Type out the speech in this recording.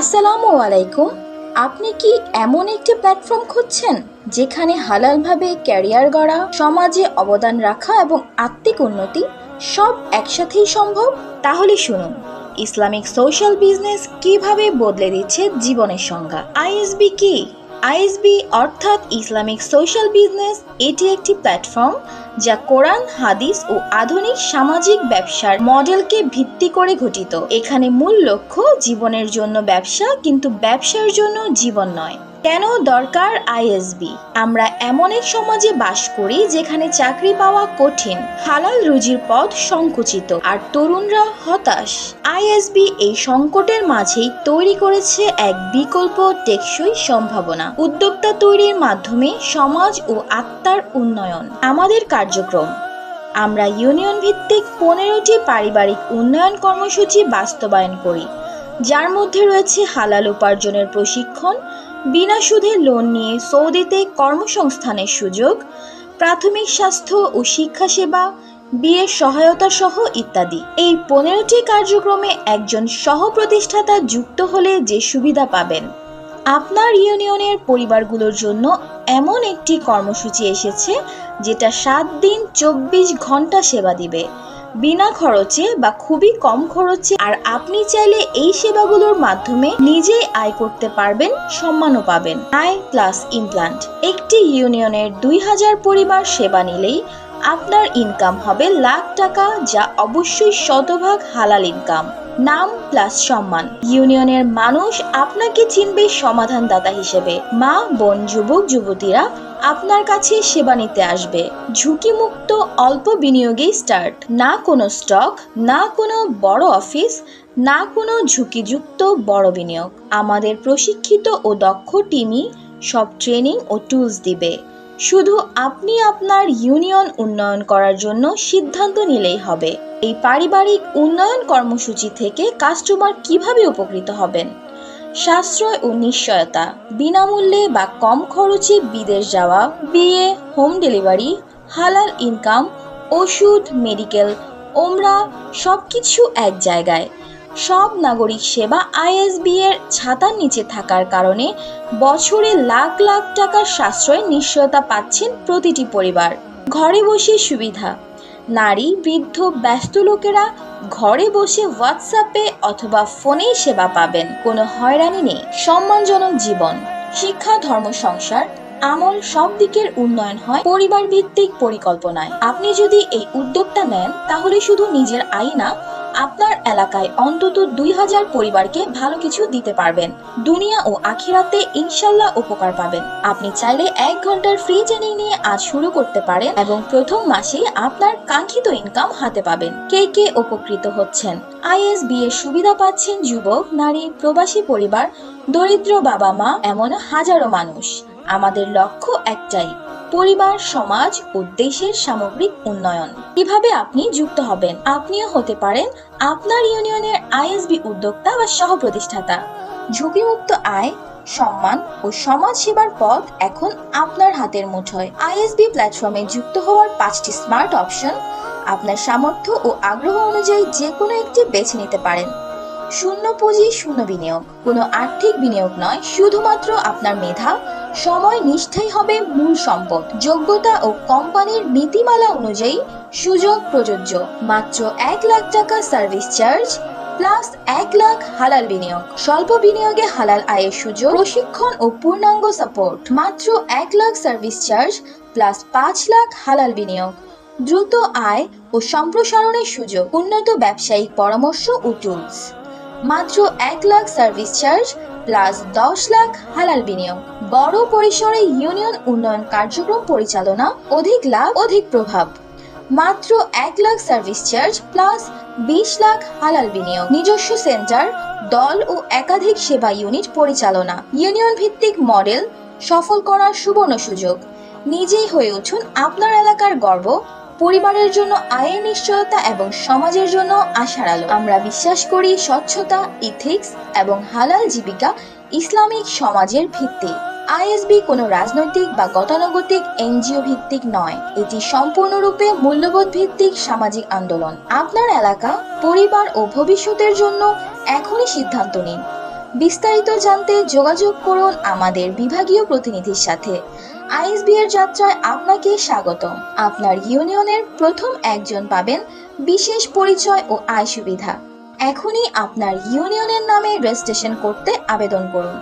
আসসালামু আলাইকুম। আপনি কি এমন একটি প্ল্যাটফর্ম খুঁজছেন যেখানে হালালভাবে ক্যারিয়ার গড়া, সমাজে অবদান রাখা এবং আত্মিক উন্নতি সব একসাথেই সম্ভব? তাহলে শুনুন, ইসলামিক সোশ্যাল বিজনেস কীভাবে বদলে দিচ্ছে জীবনের সংজ্ঞা? আইএসবি কি? আইএসবি অর্থাৎ ইসলামিক সোশ্যাল বিজনেস, এটি একটি প্ল্যাটফর্ম যা কোরআন, হাদিস ও আধুনিক সামাজিক ব্যবসার মডেলকে ভিত্তি করে গঠিত। এখানে মূল লক্ষ্য জীবনের জন্য ব্যবসা, কিন্তু ব্যবসার জন্য জীবন নয়। কেন দরকার আইএসবি আমরা এমন এক সমাজে বাস করি যেখানে চাকরি পাওয়া কঠিন, হালাল রুজির পথ সংকুচিত, আর তরুণরা হতাশ। আইএসবি এই সংকটের মাঝেই তৈরি করেছে এক বিকল্প টেকসই সম্ভাবনা। উদ্যোক্তা তৈরির মাধ্যমে সমাজ ও আত্মার উন্নয়ন। আমাদের কার্যক্রম। আমরা ইউনিয়ন ভিত্তিক পনেরোটি পারিবারিক উন্নয়ন কর্মসূচি বাস্তবায়ন করি। যার মধ্যে রয়েছে হালাল উপার্জনের প্রশিক্ষণ, বিনা সুদে লোন নিয়ে সৌদিতে কর্মসংস্থানের সুযোগ, প্রাথমিক স্বাস্থ্য ও শিক্ষা সেবা, বিয়ের সহায়তা সহ ইত্যাদি। এই পনেরোটি কার্যক্রমে একজন সহ প্রতিষ্ঠাতা যুক্ত হলে যে সুবিধা পাবেন। আপনার ইউনিয়নের পরিবারগুলোর জন্য এমন একটি কর্মসূচি এসেছে, যেটা সাত দিন চব্বিশ ঘণ্টা সেবা দিবে। বিনা খরচে বা খুবই কম খরচে আর আপনি চাইলে এই সেবাগুলোর মাধ্যমে নিজেই আয় করতে পারবেন, সম্মানও পাবেন। আয় প্লাস ইমপ্লান্ট। একটি ইউনিয়নের দুই হাজার পরিবার সেবা নিলেই আপনার ইনকাম হবে লাখ টাকা, যা অবশ্যই শতভাগ হালাল ইনকাম নাম প্লাস সম্মান। ইউনিয়নের মানুষ আপনাকে চিনবে সমাধানদাতা হিসেবে। মা, বোন, যুবক, যুবতীরা আপনার কাছে সেবা নিতে আসবে। ঝুঁকিমুক্ত, অল্প বিনিয়োগেই স্টার্ট না কোনো স্টক না কোনো বড় অফিস না কোনো ঝুঁকিযুক্ত বড় বিনিয়োগ। আমাদের প্রশিক্ষিত ও দক্ষ টিমই সব ট্রেনিং ও টুলস দিবে। শুধু আপনি আপনার ইউনিয়ন উন্নয়ন করার জন্য সিদ্ধান্ত নিলেই হবে। এই পারিবারিক উন্নয়ন কর্মসূচি থেকে কাস্টমার কীভাবে উপকৃত হবেন? সাশ্রয় ও নিশ্চয়তা, বিনামূল্যে বা কম খরচে বিদেশ যাওয়া, বিয়ে, হোম ডেলিভারি, হালাল ইনকাম, ওষুধ, মেডিকেল, ওমরা সব কিছু এক জায়গায়। সব নাগরিক সেবা আইএসবি এর ছাতার নিচে থাকার কারণে বছরে লাখ লাখ টাকার সাশ্রয় নিশ্চয়তা পাচ্ছেন প্রতিটি পরিবার। ঘরে বসে সুবিধা। নারী, বৃদ্ধ, ব্যস্ত লোকেরা ঘরে বসে হোয়াটসঅ্যাপে অথবা ফোনেই সেবা পাবেন। কোনো হয়রানি নেই। সম্মানজনক জীবন। শিক্ষা, ধর্ম, সংসার আমল সব দিকের উন্নয়ন হয় পরিবার ভিত্তিক পরিকল্পনায়। আপনি যদি এই উদ্যোগটা নেন, তাহলে শুধু নিজের আয় না আপনার এলাকায় অন্তত দুই হাজার পরিবারকে ভালো কিছু দিতে পারবেন। দুনিয়া ও আখিরাতে ইনশাল্লাহ উপকার পাবেন। আপনি চাইলে এক ঘণ্টার ফ্রি ট্রেনিং নিয়ে আজ শুরু করতে পারেন এবং প্রথম মাসে আপনার কাঙ্ক্ষিত ইনকাম হাতে পাবেন। কে কে উপকৃত হচ্ছেন? আইএসবি এর সুবিধা পাচ্ছেন যুবক, নারী, প্রবাসী পরিবার, দরিদ্র বাবা মা এমন হাজারো মানুষ। আমাদের লক্ষ্য একটাই পরিবার, সমাজ ও দেশের সামগ্রিক উন্নয়ন। কীভাবে আপনি যুক্ত হবেন। আপনিও হতে পারেন আপনার ইউনিয়নের আইএসবি উদ্যোক্তা বা সহ প্রতিষ্ঠাতা ঝুঁকিমুক্ত আয়, সম্মান ও সমাজ সেবার পথ এখন আপনার হাতের মুঠোয়। আইএসবি প্ল্যাটফর্মে যুক্ত হওয়ার পাঁচটি স্মার্ট অপশন আপনার সামর্থ্য ও আগ্রহ অনুযায়ী যে কোনো একটি বেছে নিতে পারেন। শূন্য পুঁজি, শূন্য বিনিয়োগ। কোনো আর্থিক বিনিয়োগ নয়, শুধুমাত্র আপনার মেধা সময় নিষ্ঠাই হবে মূল সম্পদ। যোগ্যতা ও কোম্পানির নীতিমালা অনুযায়ী সুযোগ প্রযোজ্য। মাত্র এক লাখ টাকা সার্ভিস চার্জ, প্লাস এক লাখ হালাল বিনিয়োগ। স্বল্প বিনিয়োগে হালাল আয়ের সুযোগ, প্রশিক্ষণ ও পূর্ণাঙ্গ সাপোর্ট। মাত্র এক লাখ সার্ভিস চার্জ, প্লাস পাঁচ লাখ হালাল বিনিয়োগ। দ্রুত আয় ও সম্প্রসারণের সুযোগ। উন্নত ব্যবসায়িক পরামর্শ ও টুলস মাত্র এক লাখ সার্ভিস চার্জ প্লাস দশ লাখ হালাল বিনিয়োগ। বড় পরিসরে ইউনিয়ন উন্নয়ন কার্যক্রম পরিচালনা, অধিক লাভ, অধিক প্রভাব। মাত্র এক লাখ সার্ভিস চার্জ প্লাস বিশ লাখ হালাল বিনিয়োগ। নিজস্ব সেন্টার, দল ও একাধিক সেবা ইউনিট পরিচালনা। ইউনিয়ন ভিত্তিক মডেল সফল করার সুবর্ণ সুযোগ। নিজেই হয়ে উঠুন আপনার এলাকার গর্ব পরিবারের জন্য আয়ের নিশ্চয়তা এবং সমাজের জন্য আশার আলো। আমরা বিশ্বাস করি স্বচ্ছতা ইথিক্স এবং হালাল জীবিকা ইসলামিক সমাজের ভিত্তি। আইএসবি কোনো রাজনৈতিক বা গতানুগতিক এনজিও ভিত্তিক নয়। এটি সম্পূর্ণরূপে মূল্যবোধ ভিত্তিক সামাজিক আন্দোলন। আপনার এলাকা, পরিবার ও ভবিষ্যতের জন্য এখনই সিদ্ধান্ত নিন। বিস্তারিত জানতে যোগাযোগ করুন আমাদের বিভাগীয় প্রতিনিধির সাথে। আইএসবি এর যাত্রায় আপনাকে স্বাগত আপনার ইউনিয়নের প্রথম একজন পাবেন বিশেষ পরিচয় ও আয় সুবিধা। এখনই আপনার ইউনিয়নের নামে রেজিস্ট্রেশন করতে আবেদন করুন।